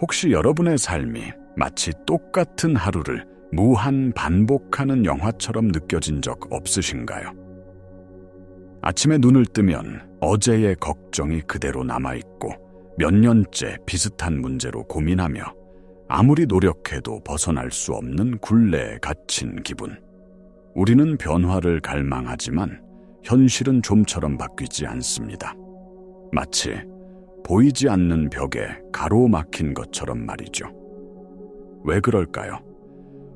혹시 여러분의 삶이 마치 똑같은 하루를 무한 반복하는 영화처럼 느껴진 적 없으신가요? 아침에 눈을 뜨면 어제의 걱정이 그대로 남아있고 몇 년째 비슷한 문제로 고민하며 아무리 노력해도 벗어날 수 없는 굴레에 갇힌 기분. 우리는 변화를 갈망하지만 현실은 좀처럼 바뀌지 않습니다. 마치 보이지 않는 벽에 가로막힌 것처럼 말이죠. 왜 그럴까요?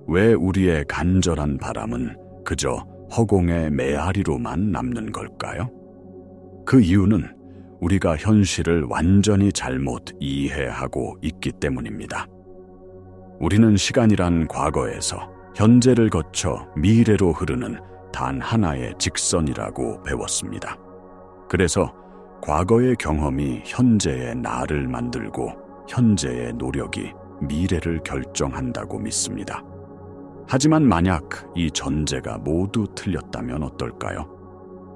왜 우리의 간절한 바람은 그저 허공의 메아리로만 남는 걸까요? 그 이유는 우리가 현실을 완전히 잘못 이해하고 있기 때문입니다. 우리는 시간이란 과거에서 현재를 거쳐 미래로 흐르는 단 하나의 직선이라고 배웠습니다. 그래서 과거의 경험이 현재의 나를 만들고 현재의 노력이 미래를 결정한다고 믿습니다. 하지만 만약 이 전제가 모두 틀렸다면 어떨까요?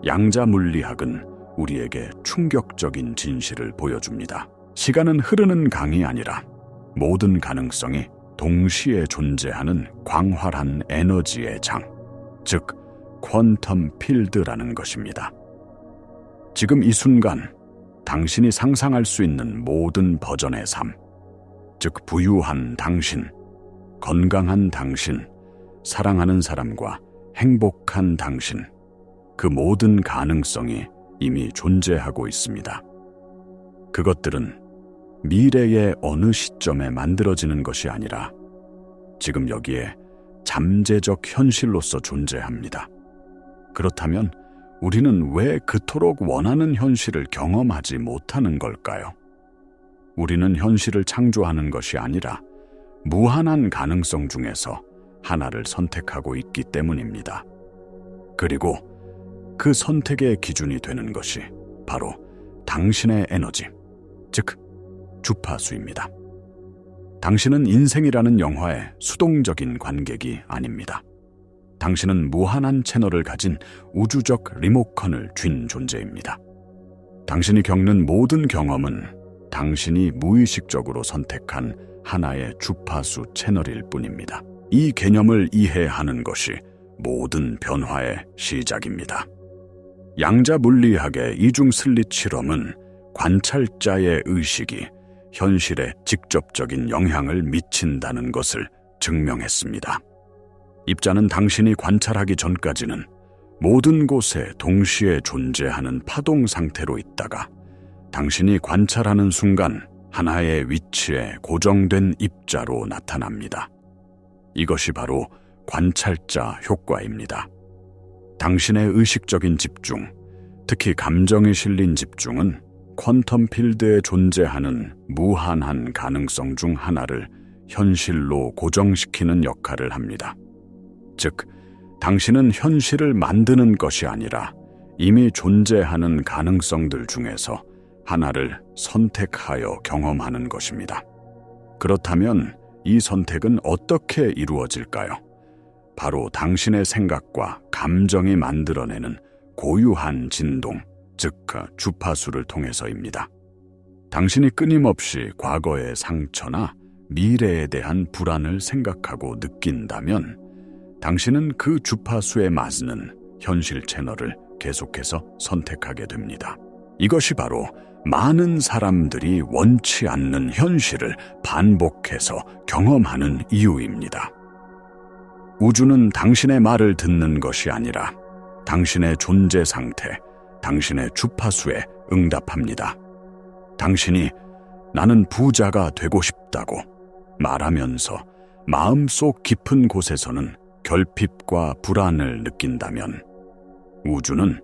양자 물리학은 우리에게 충격적인 진실을 보여줍니다. 시간은 흐르는 강이 아니라 모든 가능성이 동시에 존재하는 광활한 에너지의 장, 즉 퀀텀 필드라는 것입니다. 지금 이 순간 당신이 상상할 수 있는 모든 버전의 삶, 즉 부유한 당신, 건강한 당신, 사랑하는 사람과 행복한 당신, 그 모든 가능성이 이미 존재하고 있습니다. 그것들은 미래의 어느 시점에 만들어지는 것이 아니라 지금 여기에 잠재적 현실로서 존재합니다. 그렇다면 우리는 왜 그토록 원하는 현실을 경험하지 못하는 걸까요? 우리는 현실을 창조하는 것이 아니라 무한한 가능성 중에서 하나를 선택하고 있기 때문입니다. 그리고 그 선택의 기준이 되는 것이 바로 당신의 에너지, 즉, 주파수입니다. 당신은 인생이라는 영화의 수동적인 관객이 아닙니다. 당신은 무한한 채널을 가진 우주적 리모컨을 쥔 존재입니다. 당신이 겪는 모든 경험은 당신이 무의식적으로 선택한 하나의 주파수 채널일 뿐입니다. 이 개념을 이해하는 것이 모든 변화의 시작입니다. 양자 물리학의 이중 슬릿 실험은 관찰자의 의식이 현실에 직접적인 영향을 미친다는 것을 증명했습니다. 입자는 당신이 관찰하기 전까지는 모든 곳에 동시에 존재하는 파동 상태로 있다가 당신이 관찰하는 순간 하나의 위치에 고정된 입자로 나타납니다. 이것이 바로 관찰자 효과입니다. 당신의 의식적인 집중, 특히 감정에 실린 집중은 퀀텀 필드에 존재하는 무한한 가능성 중 하나를 현실로 고정시키는 역할을 합니다. 즉, 당신은 현실을 만드는 것이 아니라 이미 존재하는 가능성들 중에서 하나를 선택하여 경험하는 것입니다. 그렇다면 이 선택은 어떻게 이루어질까요? 바로 당신의 생각과 감정이 만들어내는 고유한 진동, 즉 주파수를 통해서입니다. 당신이 끊임없이 과거의 상처나 미래에 대한 불안을 생각하고 느낀다면 당신은 그 주파수에 맞는 현실 채널을 계속해서 선택하게 됩니다. 이것이 바로 많은 사람들이 원치 않는 현실을 반복해서 경험하는 이유입니다. 우주는 당신의 말을 듣는 것이 아니라 당신의 존재 상태, 당신의 주파수에 응답합니다. 당신이 나는 부자가 되고 싶다고 말하면서 마음속 깊은 곳에서는 결핍과 불안을 느낀다면 우주는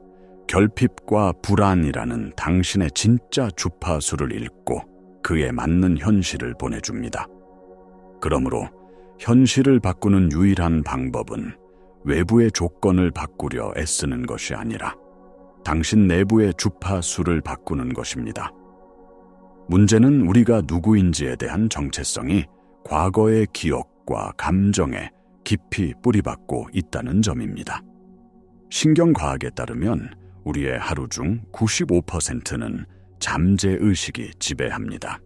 결핍과 불안이라는 당신의 진짜 주파수를 읽고 그에 맞는 현실을 보내줍니다. 그러므로 현실을 바꾸는 유일한 방법은 외부의 조건을 바꾸려 애쓰는 것이 아니라 당신 내부의 주파수를 바꾸는 것입니다. 문제는 우리가 누구인지에 대한 정체성이 과거의 기억과 감정에 깊이 뿌리박고 있다는 점입니다. 신경과학에 따르면 우리의 하루 중 95%는 잠재의식이 지배합니다.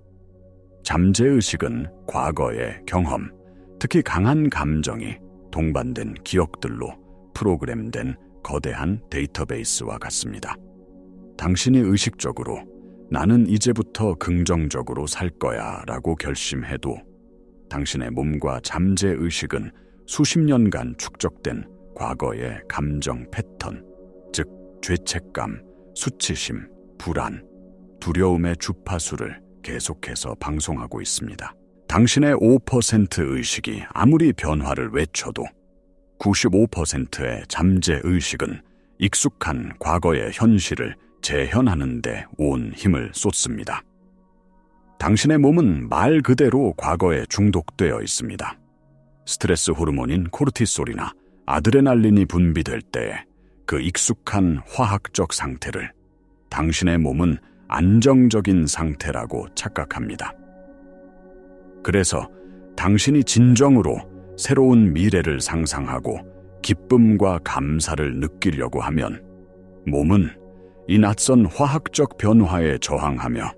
잠재의식은 과거의 경험, 특히 강한 감정이 동반된 기억들로 프로그램된 거대한 데이터베이스와 같습니다. 당신이 의식적으로 나는 이제부터 긍정적으로 살 거야 라고 결심해도 당신의 몸과 잠재의식은 수십 년간 축적된 과거의 감정 패턴, 즉 죄책감, 수치심, 불안, 두려움의 주파수를 계속해서 방송하고 있습니다. 당신의 5% 의식이 아무리 변화를 외쳐도 95%의 잠재 의식은 익숙한 과거의 현실을 재현하는데 온 힘을 쏟습니다. 당신의 몸은 말 그대로 과거에 중독되어 있습니다. 스트레스 호르몬인 코르티솔이나 아드레날린이 분비될 때 그 익숙한 화학적 상태를 당신의 몸은 안정적인 상태라고 착각합니다. 그래서 당신이 진정으로 새로운 미래를 상상하고 기쁨과 감사를 느끼려고 하면 몸은 이 낯선 화학적 변화에 저항하며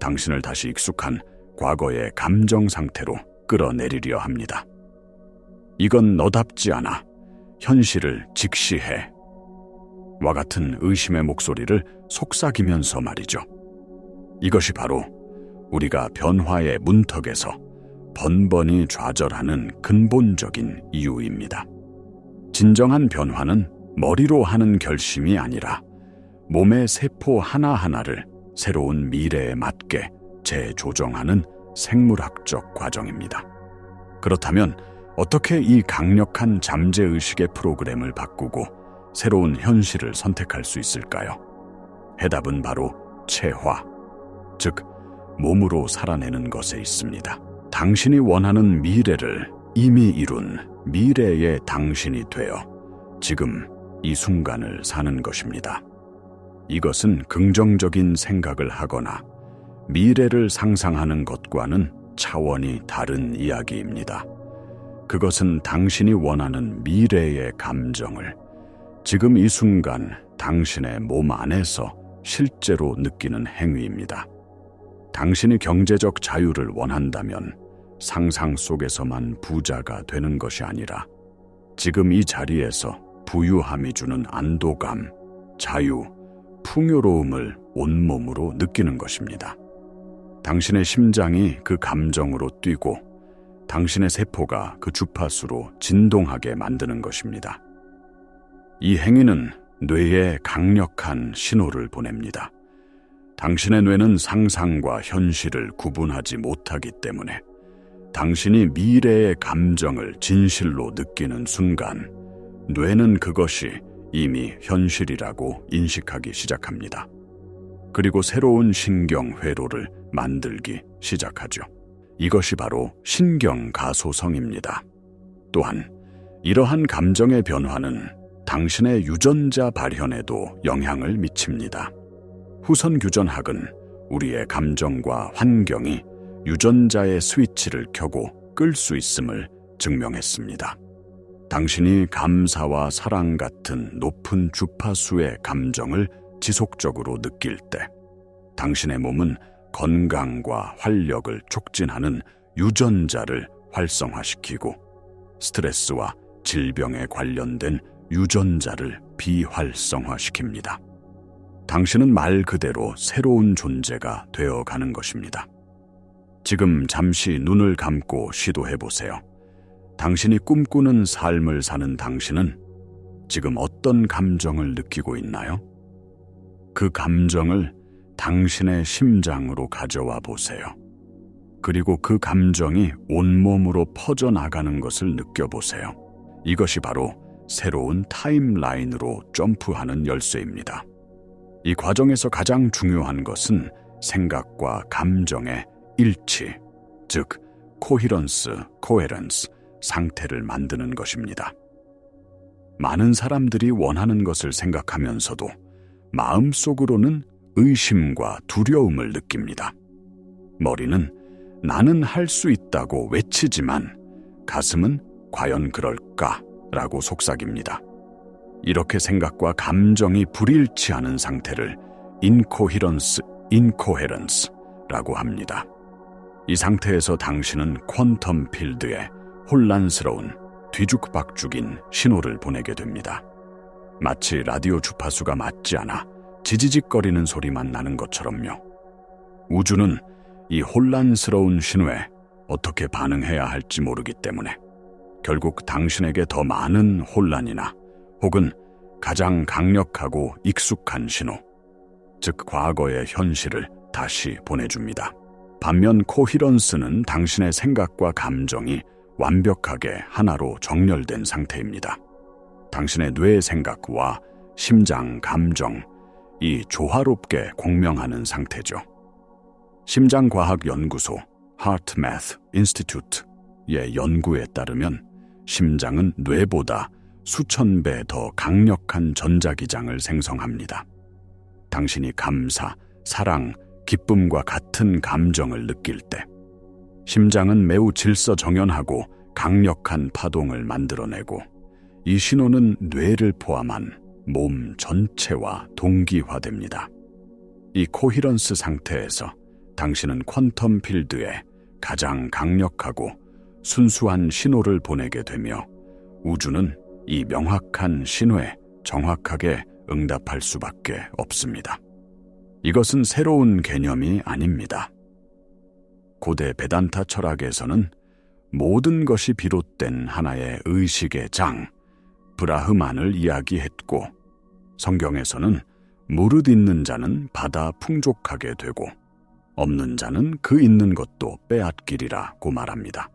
당신을 다시 익숙한 과거의 감정 상태로 끌어내리려 합니다. 이건 너답지 않아 현실을 직시해 와 같은 의심의 목소리를 속삭이면서 말이죠. 이것이 바로 우리가 변화의 문턱에서 번번이 좌절하는 근본적인 이유입니다. 진정한 변화는 머리로 하는 결심이 아니라 몸의 세포 하나하나를 새로운 미래에 맞게 재조정하는 생물학적 과정입니다. 그렇다면 어떻게 이 강력한 잠재의식의 프로그램을 바꾸고 새로운 현실을 선택할 수 있을까요? 해답은 바로 체화, 즉, 몸으로 살아내는 것에 있습니다. 당신이 원하는 미래를 이미 이룬 미래의 당신이 되어 지금 이 순간을 사는 것입니다. 이것은 긍정적인 생각을 하거나 미래를 상상하는 것과는 차원이 다른 이야기입니다. 그것은 당신이 원하는 미래의 감정을 지금 이 순간 당신의 몸 안에서 실제로 느끼는 행위입니다. 당신이 경제적 자유를 원한다면 상상 속에서만 부자가 되는 것이 아니라 지금 이 자리에서 부유함이 주는 안도감, 자유, 풍요로움을 온몸으로 느끼는 것입니다. 당신의 심장이 그 감정으로 뛰고 당신의 세포가 그 주파수로 진동하게 만드는 것입니다. 이 행위는 뇌에 강력한 신호를 보냅니다. 당신의 뇌는 상상과 현실을 구분하지 못하기 때문에 당신이 미래의 감정을 진실로 느끼는 순간 뇌는 그것이 이미 현실이라고 인식하기 시작합니다. 그리고 새로운 신경 회로를 만들기 시작하죠. 이것이 바로 신경 가소성입니다. 또한 이러한 감정의 변화는 당신의 유전자 발현에도 영향을 미칩니다. 후선 규전학은 우리의 감정과 환경이 유전자의 스위치를 켜고 끌 수 있음을 증명했습니다. 당신이 감사와 사랑 같은 높은 주파수의 감정을 지속적으로 느낄 때 당신의 몸은 건강과 활력을 촉진하는 유전자를 활성화시키고 스트레스와 질병에 관련된 유전자를 비활성화시킵니다. 당신은 말 그대로 새로운 존재가 되어 가는 것입니다. 지금 잠시 눈을 감고 시도해 보세요. 당신이 꿈꾸는 삶을 사는 당신은 지금 어떤 감정을 느끼고 있나요? 그 감정을 당신의 심장으로 가져와 보세요. 그리고 그 감정이 온몸으로 퍼져나가는 것을 느껴보세요. 이것이 바로 새로운 타임라인으로 점프하는 열쇠입니다. 이 과정에서 가장 중요한 것은 생각과 감정의 일치, 즉 코히런스, 코헤런스 상태를 만드는 것입니다. 많은 사람들이 원하는 것을 생각하면서도 마음속으로는 의심과 두려움을 느낍니다. 머리는 나는 할 수 있다고 외치지만 가슴은 과연 그럴까? 라고 속삭입니다. 이렇게 생각과 감정이 불일치하는 상태를 인코히런스, 인코헤런스라고 합니다. 이 상태에서 당신은 퀀텀 필드에 혼란스러운 뒤죽박죽인 신호를 보내게 됩니다. 마치 라디오 주파수가 맞지 않아 지지직거리는 소리만 나는 것처럼요. 우주는 이 혼란스러운 신호에 어떻게 반응해야 할지 모르기 때문에 결국 당신에게 더 많은 혼란이나 혹은 가장 강력하고 익숙한 신호, 즉 과거의 현실을 다시 보내줍니다. 반면 코히런스는 당신의 생각과 감정이 완벽하게 하나로 정렬된 상태입니다. 당신의 뇌 생각과 심장 감정, 이 조화롭게 공명하는 상태죠. 심장과학연구소 Heart Math Institute의 연구에 따르면 심장은 뇌보다 수천 배 더 강력한 전자기장을 생성합니다. 당신이 감사, 사랑, 기쁨과 같은 감정을 느낄 때 심장은 매우 질서정연하고 강력한 파동을 만들어내고 이 신호는 뇌를 포함한 몸 전체와 동기화됩니다. 이 코히런스 상태에서 당신은 퀀텀 필드에 가장 강력하고 순수한 신호를 보내게 되며 우주는 이 명확한 신호에 정확하게 응답할 수밖에 없습니다. 이것은 새로운 개념이 아닙니다. 고대 베단타 철학에서는 모든 것이 비롯된 하나의 의식의 장, 브라흐만을 이야기했고, 성경에서는 무릇 있는 자는 바다 풍족하게 되고, 없는 자는 그 있는 것도 빼앗기리라고 말합니다.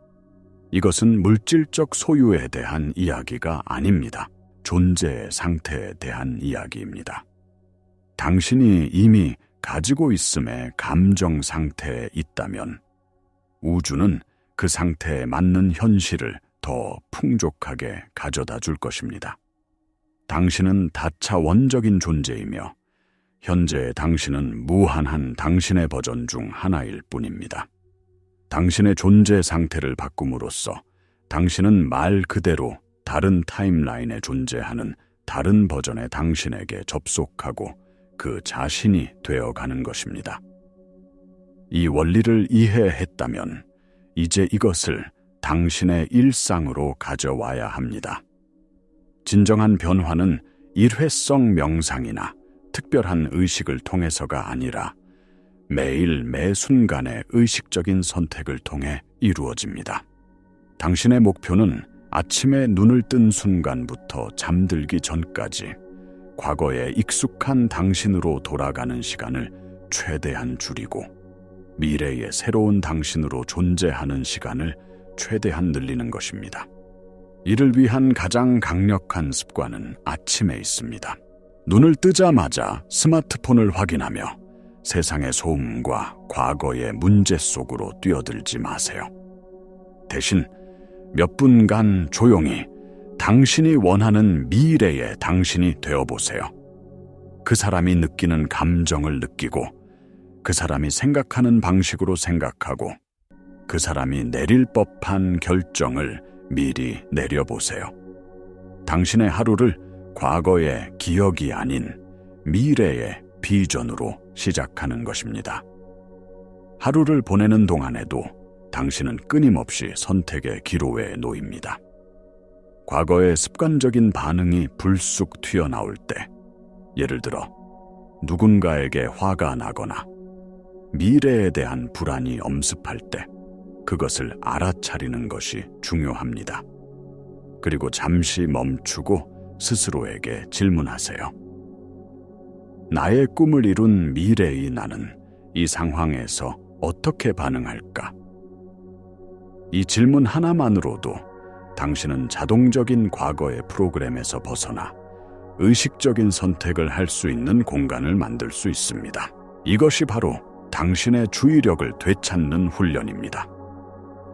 이것은 물질적 소유에 대한 이야기가 아닙니다. 존재의 상태에 대한 이야기입니다. 당신이 이미 가지고 있음의 감정 상태에 있다면 우주는 그 상태에 맞는 현실을 더 풍족하게 가져다 줄 것입니다. 당신은 다차원적인 존재이며 현재 당신은 무한한 당신의 버전 중 하나일 뿐입니다. 당신의 존재 상태를 바꿈으로써 당신은 말 그대로 다른 타임라인에 존재하는 다른 버전의 당신에게 접속하고 그 자신이 되어가는 것입니다. 이 원리를 이해했다면 이제 이것을 당신의 일상으로 가져와야 합니다. 진정한 변화는 일회성 명상이나 특별한 의식을 통해서가 아니라 매일 매 순간의 의식적인 선택을 통해 이루어집니다. 당신의 목표는 아침에 눈을 뜬 순간부터 잠들기 전까지 과거에 익숙한 당신으로 돌아가는 시간을 최대한 줄이고 미래의 새로운 당신으로 존재하는 시간을 최대한 늘리는 것입니다. 이를 위한 가장 강력한 습관은 아침에 있습니다. 눈을 뜨자마자 스마트폰을 확인하며 세상의 소음과 과거의 문제 속으로 뛰어들지 마세요. 대신 몇 분간 조용히 당신이 원하는 미래의 당신이 되어보세요. 그 사람이 느끼는 감정을 느끼고 그 사람이 생각하는 방식으로 생각하고 그 사람이 내릴 법한 결정을 미리 내려보세요. 당신의 하루를 과거의 기억이 아닌 미래의 비전으로 시작하는 것입니다. 하루를 보내는 동안에도 당신은 끊임없이 선택의 기로에 놓입니다. 과거의 습관적인 반응이 불쑥 튀어나올 때, 예를 들어 누군가에게 화가 나거나 미래에 대한 불안이 엄습할 때, 그것을 알아차리는 것이 중요합니다. 그리고 잠시 멈추고 스스로에게 질문하세요. 나의 꿈을 이룬 미래의 나는 이 상황에서 어떻게 반응할까? 이 질문 하나만으로도 당신은 자동적인 과거의 프로그램에서 벗어나 의식적인 선택을 할 수 있는 공간을 만들 수 있습니다. 이것이 바로 당신의 주의력을 되찾는 훈련입니다.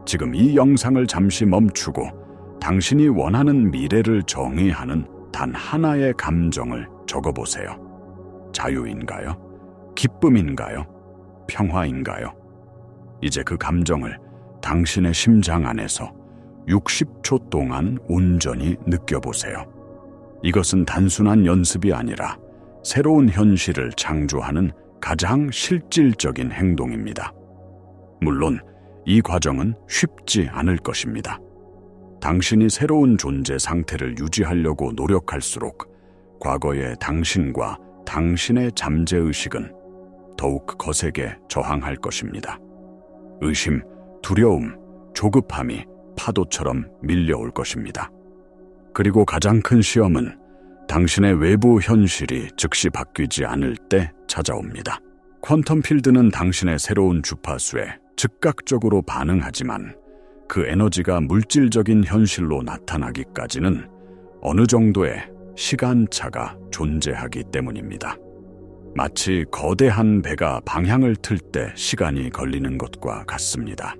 지금 이 영상을 잠시 멈추고 당신이 원하는 미래를 정의하는 단 하나의 감정을 적어보세요. 자유인가요? 기쁨인가요? 평화인가요? 이제 그 감정을 당신의 심장 안에서 60초 동안 온전히 느껴보세요. 이것은 단순한 연습이 아니라 새로운 현실을 창조하는 가장 실질적인 행동입니다. 물론 이 과정은 쉽지 않을 것입니다. 당신이 새로운 존재 상태를 유지하려고 노력할수록 과거의 당신과 당신의 잠재의식은 더욱 거세게 저항할 것입니다. 의심, 두려움, 조급함이 파도처럼 밀려올 것입니다. 그리고 가장 큰 시험은 당신의 외부 현실이 즉시 바뀌지 않을 때 찾아옵니다. 퀀텀 필드는 당신의 새로운 주파수에 즉각적으로 반응하지만 그 에너지가 물질적인 현실로 나타나기까지는 어느 정도의 시간차가 존재하기 때문입니다. 마치 거대한 배가 방향을 틀 때 시간이 걸리는 것과 같습니다.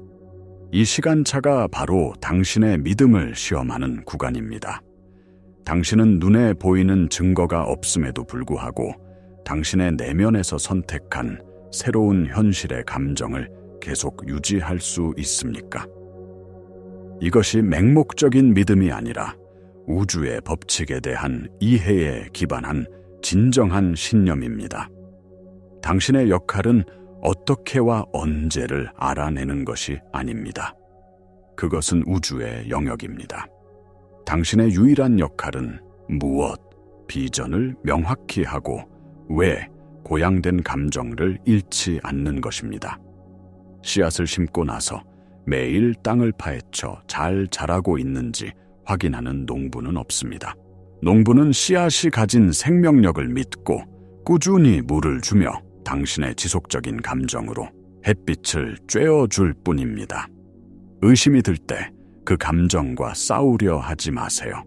이 시간차가 바로 당신의 믿음을 시험하는 구간입니다. 당신은 눈에 보이는 증거가 없음에도 불구하고 당신의 내면에서 선택한 새로운 현실의 감정을 계속 유지할 수 있습니까? 이것이 맹목적인 믿음이 아니라 우주의 법칙에 대한 이해에 기반한 진정한 신념입니다. 당신의 역할은 어떻게와 언제를 알아내는 것이 아닙니다. 그것은 우주의 영역입니다. 당신의 유일한 역할은 무엇, 비전을 명확히 하고 왜 고양된 감정을 잃지 않는 것입니다. 씨앗을 심고 나서 매일 땅을 파헤쳐 잘 자라고 있는지 확인하는 농부는 없습니다. 농부는 씨앗이 가진 생명력을 믿고 꾸준히 물을 주며 당신의 지속적인 감정으로 햇빛을 쬐어줄 뿐입니다. 의심이 들 때 그 감정과 싸우려 하지 마세요.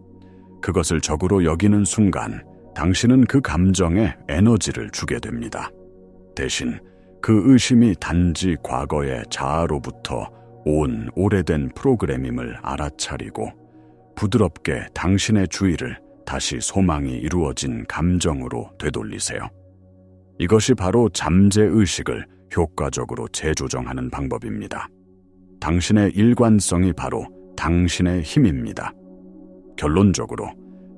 그것을 적으로 여기는 순간 당신은 그 감정에 에너지를 주게 됩니다. 대신 그 의심이 단지 과거의 자아로부터 온 오래된 프로그래밍을 알아차리고 부드럽게 당신의 주의를 다시 소망이 이루어진 감정으로 되돌리세요. 이것이 바로 잠재의식을 효과적으로 재조정하는 방법입니다. 당신의 일관성이 바로 당신의 힘입니다. 결론적으로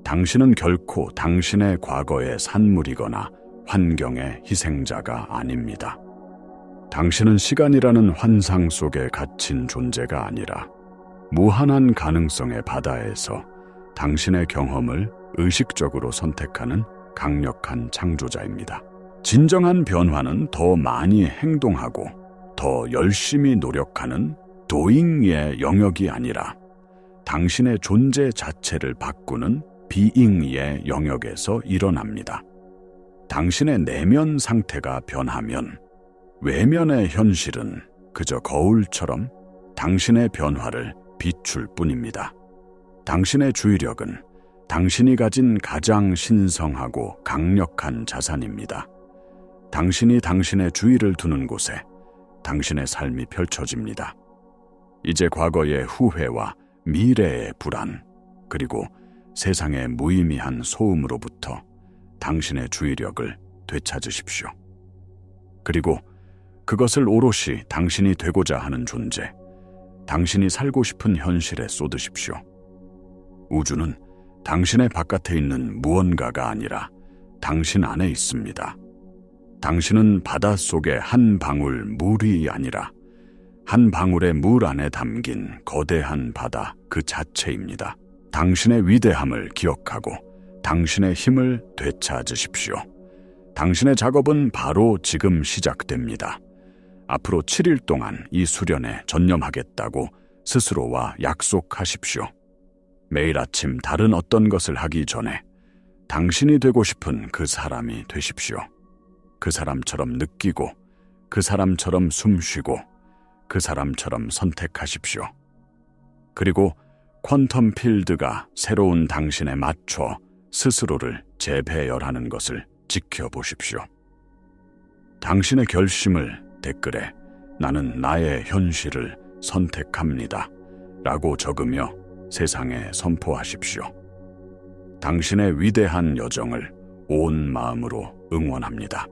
당신은 결코 당신의 과거의 산물이거나 환경의 희생자가 아닙니다. 당신은 시간이라는 환상 속에 갇힌 존재가 아니라 무한한 가능성의 바다에서 당신의 경험을 의식적으로 선택하는 강력한 창조자입니다. 진정한 변화는 더 많이 행동하고 더 열심히 노력하는 도잉의 영역이 아니라 당신의 존재 자체를 바꾸는 비잉의 영역에서 일어납니다. 당신의 내면 상태가 변하면 외면의 현실은 그저 거울처럼 당신의 변화를 비출 뿐입니다. 당신의 주의력은 당신이 가진 가장 신성하고 강력한 자산입니다. 당신이 당신의 주의를 두는 곳에 당신의 삶이 펼쳐집니다. 이제 과거의 후회와 미래의 불안, 그리고 세상의 무의미한 소음으로부터 당신의 주의력을 되찾으십시오. 그리고 그것을 오롯이 당신이 되고자 하는 존재, 당신이 살고 싶은 현실에 쏟으십시오. 우주는 당신의 바깥에 있는 무언가가 아니라 당신 안에 있습니다. 당신은 바다 속의 한 방울 물이 아니라 한 방울의 물 안에 담긴 거대한 바다 그 자체입니다. 당신의 위대함을 기억하고 당신의 힘을 되찾으십시오. 당신의 작업은 바로 지금 시작됩니다. 앞으로 7일 동안 이 수련에 전념하겠다고 스스로와 약속하십시오. 매일 아침 다른 어떤 것을 하기 전에 당신이 되고 싶은 그 사람이 되십시오. 그 사람처럼 느끼고, 그 사람처럼 숨 쉬고, 그 사람처럼 선택하십시오. 그리고 퀀텀 필드가 새로운 당신에 맞춰 스스로를 재배열하는 것을 지켜보십시오. 당신의 결심을 댓글에 나는 나의 현실을 선택합니다. 라고 적으며 세상에 선포하십시오. 당신의 위대한 여정을 온 마음으로 응원합니다.